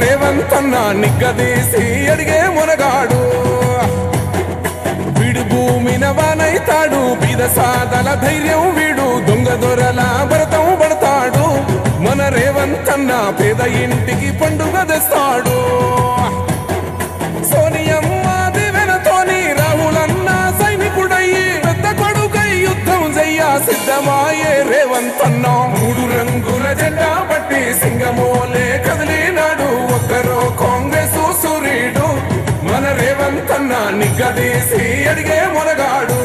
రేవంత్ అన్న నిగ్గదీసి అడిగే మునగాడు. వీడు భూమిన వానైతాడు బీద సాదల ధైర్యం వీడు దొంగ దొరల భరతం పడతాడు. మన రేవంత్ పేద ఇంటికి పండుగ తెస్తాడు. సోనియమ్మ దివెనతోని రాహులన్న సైనికుడయ్యి పెద్ద కొడుకై యుద్ధం చెయ్య సిద్ధమాయే రేవంత్ రేవంత్ అన్న నిగ్గదీసి అడిగే మొనగాడు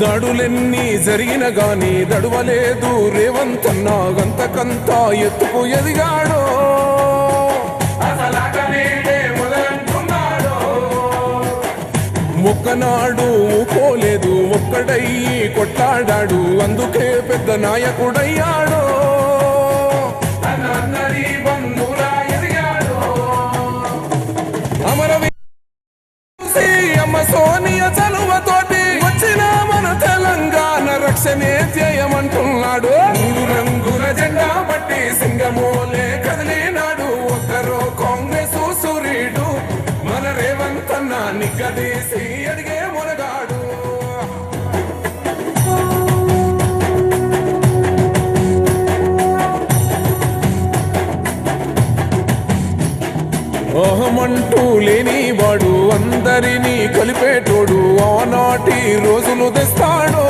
దడులెన్ని జరిగిన గాని దడువలేదు రేవంత్ అన్న గంతకంత ఎత్తుకు ఎదిగాడు. ఒక్కనాడు పోలేదు ఒక్కడయ్యి కొట్లాడాడు. అందుకే పెద్ద నాయకుడయ్యాడు అమ్మ సోనియ చలువతోటి వచ్చిన మన తెలంగాణ రక్షణే చేయమంటున్నాడు మూడు రంగుల జెండా పట్టి సింగమోలే కదిలినాడు. ఒకరో కాంగ్రెస్ సూరీడు మన రేవంత్ అన్న నిగ్గదీసి అడిగే ఓహమంటూ లేనివాడు అందరినీ కలిపేటోడు. ఆనాటి రోజులు తెస్తాడు